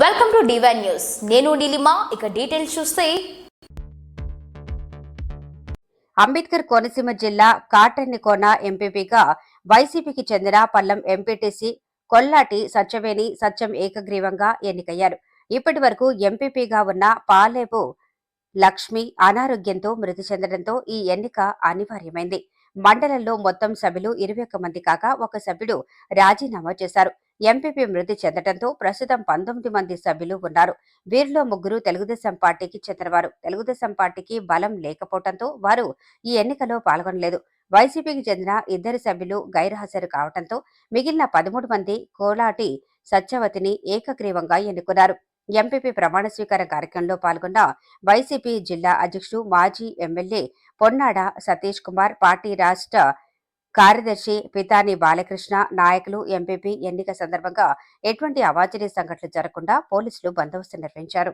Welcome to divine news నేను నీలిమా ఇక details చూస్తే. అంబేద్కర్ కోనసీమ జిల్లా కాటన్నికోన ఎంపీపీగా వైసీపీకి చెందిన పల్లం ఎంపీటీసీ కొల్లాటి సత్యవేణి సత్యం ఏకగ్రీవంగా ఎన్నికయ్యారు. ఇప్పటి వరకు ఎంపీపీగా ఉన్న పాలేపు లక్ష్మి అనారోగ్యంతో మృతి చెందడంతో ఈ ఎన్నిక అనివార్యమైంది. మండలంలో మొత్తం సభ్యులు ఇరవై ఒక్క మంది కాగా ఒక సభ్యుడు రాజీనామా చేశారు. ఎంపీపీ మృతి చెందడంతో ప్రస్తుతం పంతొమ్మిది మంది సభ్యులు ఉన్నారు. వీరిలో ముగ్గురు తెలుగుదేశం పార్టీకి చెందినవారు. తెలుగుదేశం పార్టీకి బలం లేకపోవడంతో వారు ఈ ఎన్నికలో పాల్గొనలేదు. వైసీపీకి చెందిన ఇద్దరు సభ్యులు గైర్హాజరు కావడంతో మిగిలిన పదమూడు మంది కోలాటి సత్యవతిని ఏకగ్రీవంగా ఎన్నుకున్నారు. ఎంపీపీ ప్రమాణ స్వీకార కార్యక్రమంలో పాల్గొన్న వైసీపీ జిల్లా అధ్యక్షుడు మాజీ ఎమ్మెల్యే పొన్నాడ సతీష్ కుమార్ పార్టీ రాష్ట్ర కార్యదర్శి పితాని బాలకృష్ణ నాయకులు ఎంపీపీ ఎన్నిక సందర్భంగా ఎటువంటి అవాంఛనీయ సంఘటనలు జరగకుండా పోలీసులు బందోబస్తు నిర్వహించారు.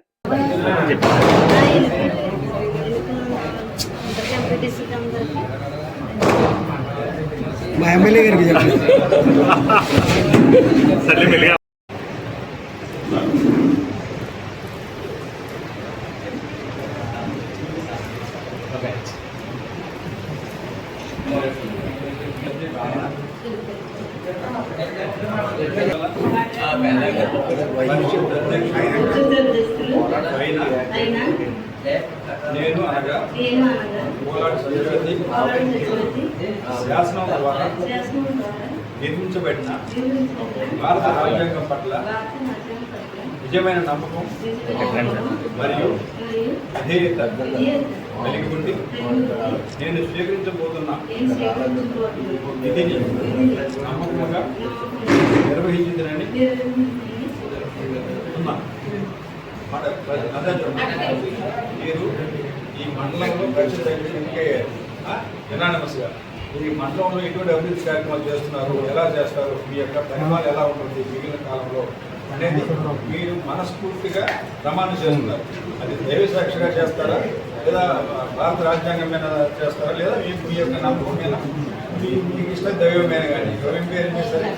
మా ఎమ్మెల్యే గారికి చెప్పండి అయినా నేను అనగా నేను అనగా పోలాడు సత్యవతి పౌరం చక్రవర్తి శాసనం ద్వారా శాసనం ద్వారా నిర్మించబడిన నిర్మించబడిన భారత రాజ్యాంగం పట్ల భారత రాజ్యాంగం పట్ల నిజమైన నమ్మకం నిజమైన మరియు మరియు అధేయత విధేయత కలిగి ఉండి నేను స్వీకరించబోతున్న. విధిని నమ్మకంగా అదే మీరు ఈ మండలంలో ఖర్చు తగ్గించే ఎనానమస్గా ఈ మండలంలో ఎటువంటి అభివృద్ధి కార్యక్రమాలు చేస్తున్నారు? ఎలా చేస్తారు? మీ యొక్క పరిమాణం ఎలా ఉంటుంది? మిగిలిన కాలంలో అనేది మీరు మనస్ఫూర్తిగా ప్రమాణం చేస్తున్నారు. అది దైవ సాక్షిగా చేస్తారా? లేదా భారత రాజ్యాంగం మీద చేస్తారా? లేదా మీ మీ యొక్క నమ్మకం మీద? మీకు ఇష్టం దైవమైన కానీ ఎవరి పేరు సరే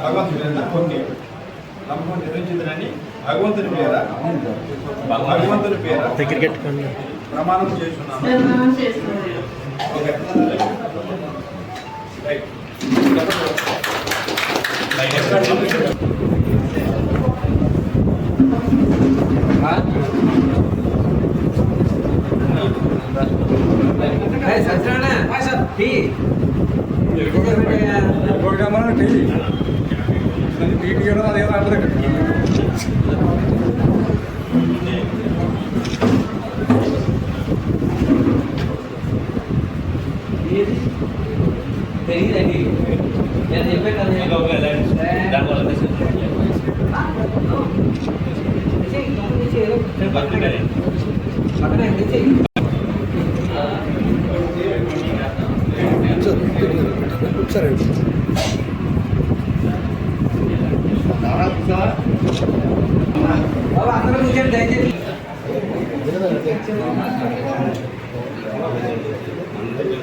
భగవంతుడి మీద కొన్ని నమ్మకం నిర్వహించిందని భగవంతుని పేర? భగవంతుని పేర? క్రికెట్ ప్రమాణం చేస్తున్నాను ప్రమాణం చేస్తున్నాను okay right program TV TV అదే ఆర్డర్ తెలియదండి నేను చెప్పే సరే అందరూ కూర్చొని దయచేసి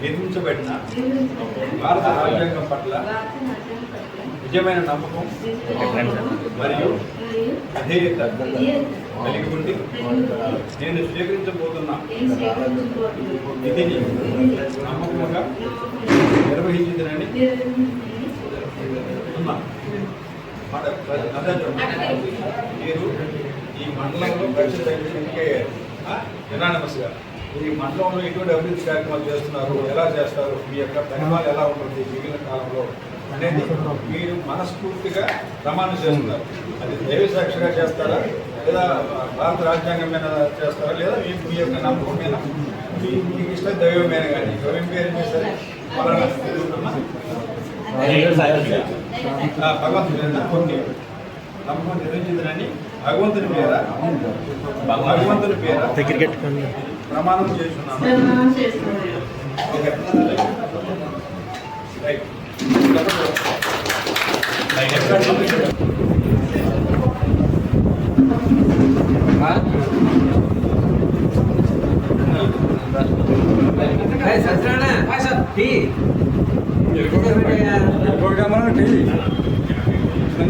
నిర్మించబడిన భారత రాజ్యాంగం పట్ల నిజమైన నమ్మకం మరియు అధేయత కలిగి ఉండి నేను స్వీకరించబోతున్న నేను స్వీకరించబోతున్న విధిని నమ్మకంగా అదే మీరు ఈ మండలంలో ఖర్చు తగ్గించే ఎనానమస్గా ఈ మండలంలో ఎటువంటి అభివృద్ధి కార్యక్రమాలు చేస్తున్నారు? ఎలా చేస్తారు? మీ యొక్క పరిమాణం ఎలా ఉంటుంది? మిగిలిన కాలంలో అనేది మీరు మనస్ఫూర్తిగా ప్రమాణం చేస్తున్నారు. అది దైవ సాక్షిగా చేస్తారా? లేదా భారత రాజ్యాంగం మీద చేస్తారా? లేదా మీ మీ యొక్క నమ్మకం మీద? మీ మీకు ఇష్టం దైవం మీద కానీ దైవం పేరు సరే మీద ఓకే. నమ్మకం నిర్వహించిందని భగవంతుని పేర? భగవంతుని పేర? క్రికెట్ ప్రమాణం చేస్తున్నాను ప్రమాణం చేస్తున్నాను. Okay. Right. Hi Satyanarayana hi sir tea ఇంకోటి ఏమన్నా టీవీ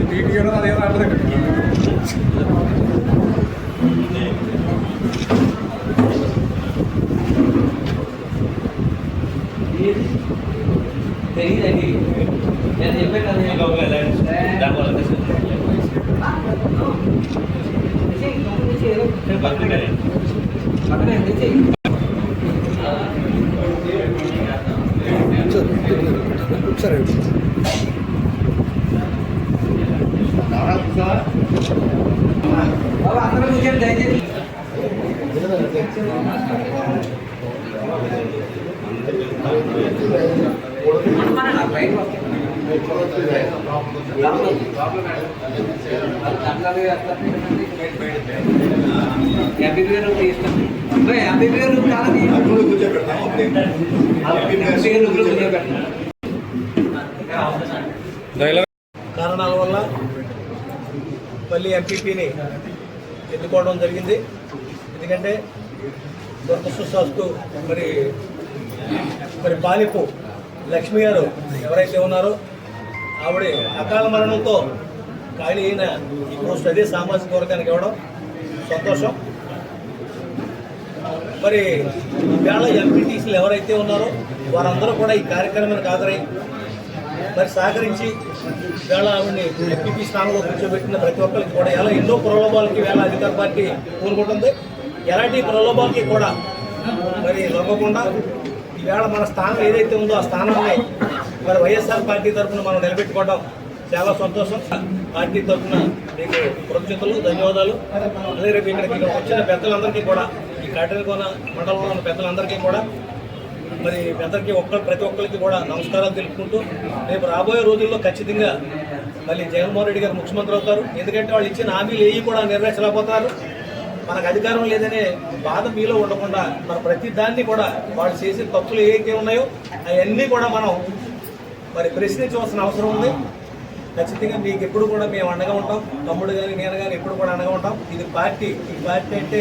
టీవీ తీయడం అదేమో అర్థం యాభై వేలు ఇస్తాం యాభై వేలు కాదని కారణాల వల్ల మళ్ళీ ఎంపీపీని ఎత్తుకోవడం జరిగింది. ఎందుకంటే దురదృష్టవస్తు మరి మరి బాలిపు లక్ష్మి గారు ఎవరైతే ఉన్నారో ఆవిడ అకాల మరణంతో ఖాళీ అయిన ఈ అదే సామాజిక వర్గానికి ఇవ్వడం సంతోషం. మరి వేళ ఎంపీటీసీలు ఎవరైతే ఉన్నారో వారందరూ కూడా ఈ కార్యక్రమానికి హాజరై మరి సహకరించి వేళ ఆవిడని ఎంపీపీ స్థానంలో కూర్చోబెట్టిన ప్రతి ఒక్కరికి కూడా ఎలా ఎన్నో ప్రలోభాలకి వేళ అధికార పార్టీ కోరుకుంటుంది ఎలాంటి ప్రలోభాలకి కూడా మరి లొంగకుండా ఈవేళ మన స్థానం ఏదైతే ఉందో ఆ స్థానాన్ని మరి వైఎస్ఆర్ పార్టీ తరఫున మనం నిలబెట్టుకోవడం చాలా సంతోషం. పార్టీ తరఫున మీకు కృతజ్ఞతలు ధన్యవాదాలు. అదే రేపు ఇక్కడికి ఇక్కడ వచ్చిన పెద్దలందరికీ కూడా ఈ కాటేరుకోన మండలంలో ఉన్న పెద్దలందరికీ కూడా మరి మీ అందరికీ ఒక్క ప్రతి ఒక్కరికి కూడా నమస్కారాలు తెలుపుకుంటూ రేపు రాబోయే రోజుల్లో ఖచ్చితంగా మళ్ళీ జగన్మోహన్ రెడ్డి గారు ముఖ్యమంత్రి అవుతారు. ఎందుకంటే వాళ్ళు ఇచ్చిన హామీలు ఏవి కూడా నెరవేర్చలేకపోతారు మనకు అధికారం లేదనే బాధ మీలో ఉండకుండా మన ప్రతి దాన్ని కూడా వాళ్ళు చేసే తప్పులు ఏవైతే ఉన్నాయో అవన్నీ కూడా మనం మరి ప్రశ్నించవలసిన అవసరం ఉంది. ఖచ్చితంగా మీకు ఎప్పుడు కూడా మేము అండగా ఉంటాం. తమ్ముడు కానీ నేను కానీ ఎప్పుడు కూడా అండగా ఉంటాం. ఇది పార్టీ ఈ పార్టీ అంటే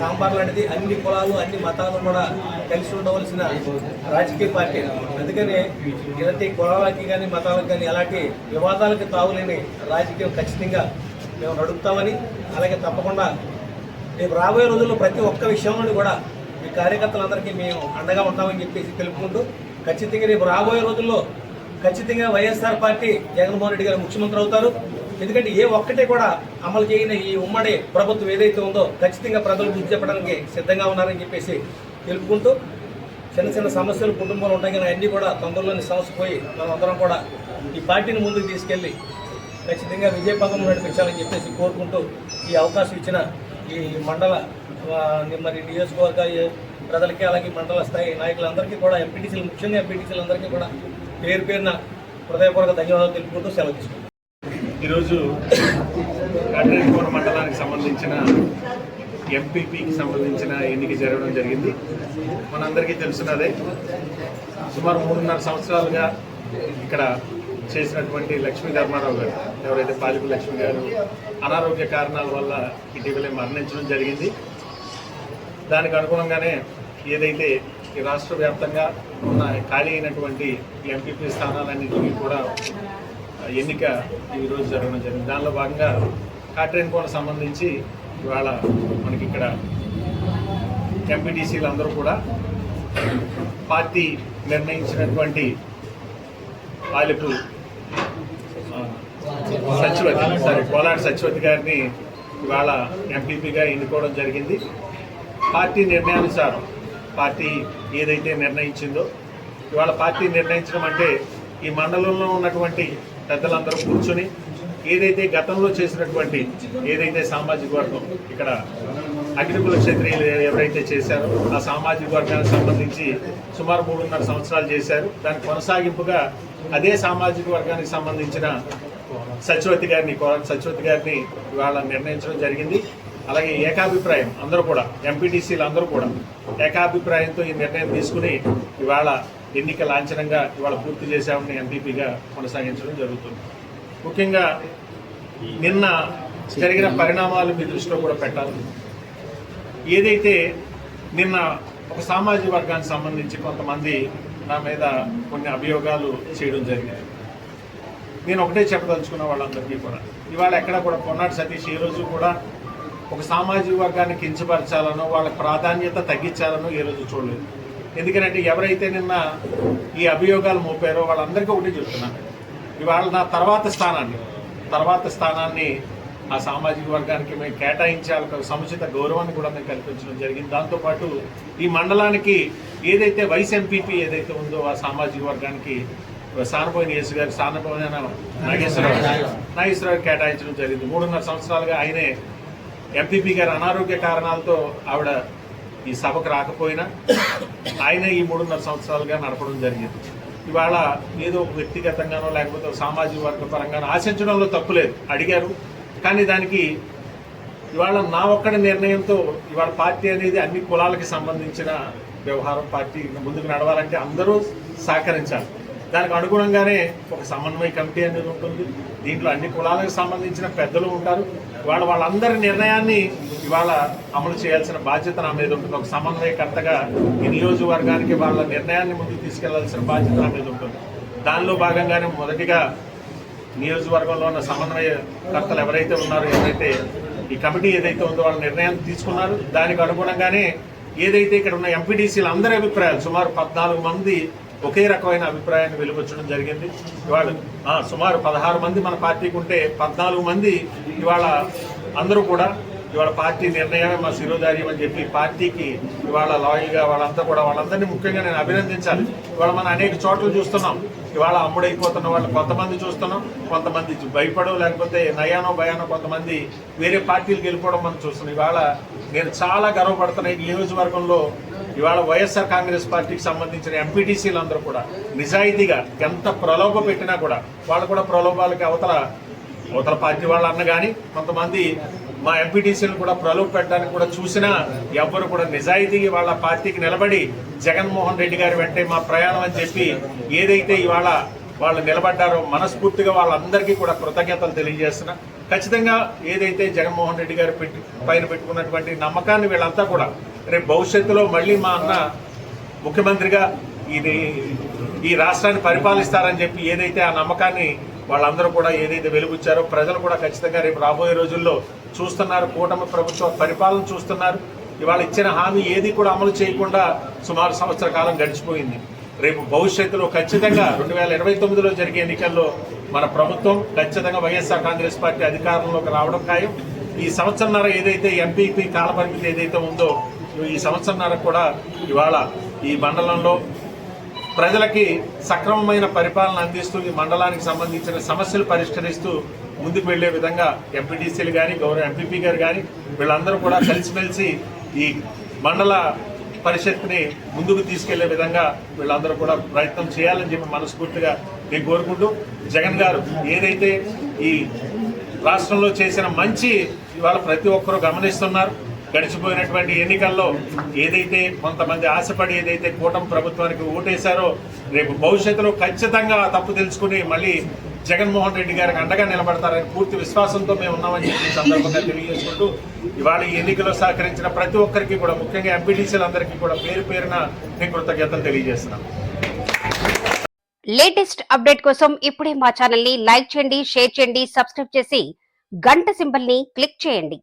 సాంబార్ లాంటిది అన్ని కులాలు అన్ని మతాలు కూడా కలిసి ఉండవలసిన రాజకీయ పార్టీ. అందుకని ఇలాంటి కులాలకి కానీ మతాలకు కానీ ఎలాంటి వివాదాలకు తావులేని రాజకీయం ఖచ్చితంగా మేము నడుపుతామని అలాగే తప్పకుండా రేపు రాబోయే రోజుల్లో ప్రతి ఒక్క విషయంలోని కూడా మీ కార్యకర్తలందరికీ మేము అండగా ఉంటామని చెప్పేసి తెలుపుకుంటూ ఖచ్చితంగా రేపు రాబోయే రోజుల్లో ఖచ్చితంగా వైఎస్ఆర్ పార్టీ జగన్మోహన్ రెడ్డి గారు ముఖ్యమంత్రి అవుతారు. ఎందుకంటే ఏ ఒక్కటే కూడా అమలు చేయని ఈ ఉమ్మడి ప్రభుత్వం ఏదైతే ఉందో ఖచ్చితంగా ప్రజలు బుద్ధి చెప్పడానికి సిద్ధంగా ఉన్నారని చెప్పేసి తెలుపుకుంటూ చిన్న చిన్న సమస్యలు కుటుంబాలు ఉంటాయి కానీ అన్నీ కూడా తొందరలోని సమస్య పోయి మనందరం కూడా ఈ పార్టీని ముందుకు తీసుకెళ్ళి ఖచ్చితంగా విజయపథం నడిపించాలని చెప్పేసి కోరుకుంటూ ఈ అవకాశం ఇచ్చిన ఈ మండల మరి నియోజకవర్గ ప్రజలకి అలాగే మండల స్థాయి నాయకులందరికీ కూడా ఎంపీటీసీలు ముఖ్యంగా ఎంపీటీసీలందరికీ కూడా పేరు పేరున హృదయపూర్వక ధన్యవాదాలు తెలుపుకుంటూ సెలవు తీసుకుంటాం ఈరోజు కట్రేపూర్ మండలానికి సంబంధించిన ఎంపీపీకి సంబంధించిన ఎన్నిక జరగడం జరిగింది. మనందరికీ తెలుసున్నదే సుమారు మూడున్నర సంవత్సరాలుగా ఇక్కడ చేసినటువంటి లక్ష్మీ ధర్మారావు గారు ఎవరైతే పాలిపు లక్ష్మి గారు అనారోగ్య కారణాల వల్ల ఇటీవలే మరణించడం జరిగింది. దానికి అనుగుణంగానే ఏదైతే ఈ రాష్ట్ర వ్యాప్తంగా ఉన్న ఖాళీ అయినటువంటి ఎంపీపీ స్థానాలన్నింటినీ కూడా ఎన్నిక ఈరోజు జరగడం జరిగింది. దానిలో భాగంగా కాట్రేన్ కోన సంబంధించి ఇవాళ మనకి ఇక్కడ ఎంపీటీసీలు అందరూ కూడా పార్టీ నిర్ణయించినటువంటి పాలిపు ఆ, సారీ కోలాటి సత్యవతి గారిని ఇవాళ ఎంపీపీగా ఎన్నుకోవడం జరిగింది. పార్టీ నిర్ణయానుసారం పార్టీ ఏదైతే నిర్ణయించిందో ఇవాళ పార్టీ నిర్ణయించడం అంటే ఈ మండలంలో ఉన్నటువంటి పెద్దలందరూ కూర్చొని ఏదైతే గతంలో చేసినటువంటి ఏదైతే సామాజిక వర్గం ఇక్కడ అగ్నికుల క్షత్రియులు ఎవరైతే చేశారో ఆ సామాజిక వర్గానికి సంబంధించి సుమారు మూడున్నర సంవత్సరాలు చేశారు. దాని కొనసాగింపుగా అదే సామాజిక వర్గానికి సంబంధించిన సచివతి గారిని కోరం సచివతి గారిని ఇవాళ నిర్ణయించడం జరిగింది. అలాగే ఏకాభిప్రాయం అందరూ కూడా ఎంపీటీసీలు అందరూ కూడా ఏకాభిప్రాయంతో ఈ నిర్ణయం తీసుకుని ఇవాళ ఎన్నిక లాంఛనంగా ఇవాళ పూర్తి చేశామని ఎంపీపీగా కొనసాగించడం జరుగుతుంది. ముఖ్యంగా నిన్న జరిగిన పరిణామాలు మీ దృష్టిలో కూడా పెట్టాలి. ఏదైతే నిన్న ఒక సామాజిక వర్గానికి సంబంధించి కొంతమంది నా మీద కొన్ని అభియోగాలు చేయడం జరిగింది. నేను ఒకటే చెప్పదలుచుకున్న వాళ్ళందరికీ కూడా ఇవాళ ఎక్కడ కూడా పొన్నాడు సతీష్ ఈ రోజు కూడా ఒక సామాజిక వర్గాన్ని కించపరచాలనో వాళ్ళ ప్రాధాన్యత తగ్గించాలనో ఏ రోజు చూడలేదు. ఎందుకంటే ఎవరైతే నిన్న ఈ అభియోగాలు మోపారో వాళ్ళందరికీ ఒకటి చెప్తున్నాను ఇవాళ నా తర్వాత స్థానాన్ని తర్వాత స్థానాన్ని ఆ సామాజిక వర్గానికి మేము కేటాయించాలి ఒక సముచిత గౌరవాన్ని కూడా మేము కల్పించడం జరిగింది. దాంతోపాటు ఈ మండలానికి ఏదైతే వైస్ ఎంపీపీ ఏదైతే ఉందో ఆ సామాజిక వర్గానికి సానపోయిన యేసు గారు సానపోయిన నాగేశ్వరరావు నాగేశ్వరరావు కేటాయించడం జరిగింది. మూడున్నర సంవత్సరాలుగా ఆయనే ఎంపీపీ గారు అనారోగ్య కారణాలతో ఆవిడ ఈ సభకు రాకపోయినా ఆయన ఈ మూడున్నర సంవత్సరాలుగా నడపడం జరిగింది. ఇవాళ ఏదో ఒక వ్యక్తిగతంగానో లేకపోతే సామాజిక వర్గ పరంగానో ఆశించడంలో తప్పు లేదు. అడిగారు. కానీ దానికి ఇవాళ నా ఒక్కడి నిర్ణయంతో ఇవాళ పార్టీ అనేది అన్ని కులాలకి సంబంధించిన వ్యవహారం. పార్టీ ముందుకు నడవాలంటే అందరూ సహకరించాలి. దానికి అనుగుణంగానే ఒక సమన్వయ కమిటీ అనేది ఉంటుంది. దీంట్లో అన్ని కులాలకు సంబంధించిన పెద్దలు ఉంటారు. వాళ్ళ వాళ్ళందరి నిర్ణయాన్ని ఇవాళ అమలు చేయాల్సిన బాధ్యత నా మీద ఉంటుంది. ఒక సమన్వయకర్తగా ఈ నియోజకవర్గానికి వాళ్ళ నిర్ణయాన్ని ముందుకు తీసుకెళ్ళాల్సిన బాధ్యత నా మీద ఉంటుంది. దానిలో భాగంగానే మొదటిగా నియోజకవర్గంలో ఉన్న సమన్వయకర్తలు ఎవరైతే ఉన్నారో ఎవరైతే ఈ కమిటీ ఏదైతే ఉందో వాళ్ళ నిర్ణయం తీసుకున్నారు. దానికి అనుగుణంగానే ఏదైతే ఇక్కడ ఉన్న ఎంపీడీసీల అందరి అభిప్రాయాలు సుమారు పద్నాలుగు మంది ఒకే రకమైన అభిప్రాయాన్ని వెలువచ్చడం జరిగింది. ఇవాళ సుమారు పదహారు మంది మన పార్టీకి ఉంటే పద్నాలుగు మంది ఇవాళ అందరూ కూడా ఇవాళ పార్టీ నిర్ణయమే మా శిరోధార్యం అని చెప్పి పార్టీకి ఇవాళ లాయల్గా వాళ్ళంతా కూడా వాళ్ళందరినీ ముఖ్యంగా నేను అభినందించాలి. ఇవాళ మనం అనేక చోట్ల చూస్తున్నాం. ఇవాళ అమ్ముడైపోతున్న వాళ్ళు కొంతమంది చూస్తున్నాం కొంతమంది భయపడవు లేకపోతే నయానో భయానో కొంతమంది వేరే పార్టీలకు వెళ్ళిపోవడం మనం చూస్తున్నాం. ఇవాళ నేను చాలా గర్వపడుతున్నా ఈ నియోజకవర్గంలో ఇవాళ వైఎస్ఆర్ కాంగ్రెస్ పార్టీకి సంబంధించిన ఎంపీటీసీలు అందరూ కూడా నిజాయితీగా ఎంత ప్రలోభ పెట్టినా కూడా వాళ్ళు కూడా ప్రలోభాలకి అవతల అవతల పార్టీ వాళ్ళు అన్న కానీ కొంతమంది మా ఎంపీటీసీని కూడా ప్రలోభ పెట్టడానికి కూడా చూసినా ఎవ్వరు కూడా నిజాయితీ వాళ్ళ పార్టీకి నిలబడి జగన్మోహన్ రెడ్డి గారి వెంటే మా ప్రయాణం అని చెప్పి ఏదైతే ఇవాళ వాళ్ళు నిలబడ్డారో మనస్ఫూర్తిగా వాళ్ళందరికీ కూడా కృతజ్ఞతలు తెలియజేస్తున్నా. ఖచ్చితంగా ఏదైతే జగన్మోహన్ రెడ్డి గారు పెట్టి పైన పెట్టుకున్నటువంటి నమ్మకాన్ని వీళ్ళంతా కూడా రేపు భవిష్యత్తులో మళ్ళీ మా అన్న ముఖ్యమంత్రిగా ఇది ఈ రాష్ట్రాన్ని పరిపాలిస్తారని చెప్పి ఏదైతే ఆ నమ్మకాన్ని వాళ్ళందరూ కూడా ఏదైతే వెలుగుచ్చారో ప్రజలు కూడా ఖచ్చితంగా రేపు రాబోయే రోజుల్లో చూస్తున్నారు. కూటమి ప్రభుత్వ పరిపాలన చూస్తున్నారు. ఇవాళ ఇచ్చిన హామీ ఏది కూడా అమలు చేయకుండా సుమారు సంవత్సర కాలం గడిచిపోయింది. రేపు భవిష్యత్తులో ఖచ్చితంగా రెండు వేల ఇరవై తొమ్మిదిలో జరిగే ఎన్నికల్లో మన ప్రభుత్వం ఖచ్చితంగా వైఎస్ఆర్ కాంగ్రెస్ పార్టీ అధికారంలోకి రావడం ఖాయం. ఈ సంవత్సరంన్నర ఏదైతే ఎంపీపీ కాలపరిమితి ఏదైతే ఉందో ఈ సంవత్సరంన్నర కూడా ఇవాళ ఈ మండలంలో ప్రజలకి సక్రమమైన పరిపాలన అందిస్తూ ఈ మండలానికి సంబంధించిన సమస్యలు పరిష్కరిస్తూ ముందుకు వెళ్ళే విధంగా ఎంపీటీసీలు కానీ గౌరవ ఎంపీపీ గారు కానీ వీళ్ళందరూ కూడా కలిసిమెలిసి ఈ మండల పరిషత్ని ముందుకు తీసుకెళ్ళే విధంగా వీళ్ళందరూ కూడా ప్రయత్నం చేయాలని చెప్పి మనస్ఫూర్తిగా నేను కోరుకుంటూ జగన్ గారు ఏదైతే ఈ రాష్ట్రంలో చేసిన మంచి ఇవాళ ప్రతి ఒక్కరూ గమనిస్తున్నారు. గడిచిపోయినటువంటి ఎన్నికల్లో ఏదైతే కొంతమంది ఆశపడి ఏదైతే కూటమి ప్రభుత్వానికి ఓటేశారో రేపు భవిష్యత్తులో ఖచ్చితంగా తప్పు తెలుసుకుని మళ్ళీ జగన్మోహన్ రెడ్డి గారికి అండగా నిలబడతారని పూర్తి విశ్వాసంతో మేము ఉన్నామని చెప్పి సందర్భంగా తెలియజేసుకుంటూ ఇవాళ ఈ ఎన్నికలో సహకరించిన ప్రతి ఒక్కరికి కూడా ముఖ్యంగా ఎంపీటీసీలందరికీ కూడా పేరు పేరున నేను కృతజ్ఞతలు తెలియజేస్తున్నాను లేటెస్ట్ అప్డేట్ కోసం ఇప్పుడే మా ఛానల్ని లైక్ చేయండి షేర్ చేయండి సబ్స్క్రైబ్ చేసి గంట సింబల్ని క్లిక్ చేయండి.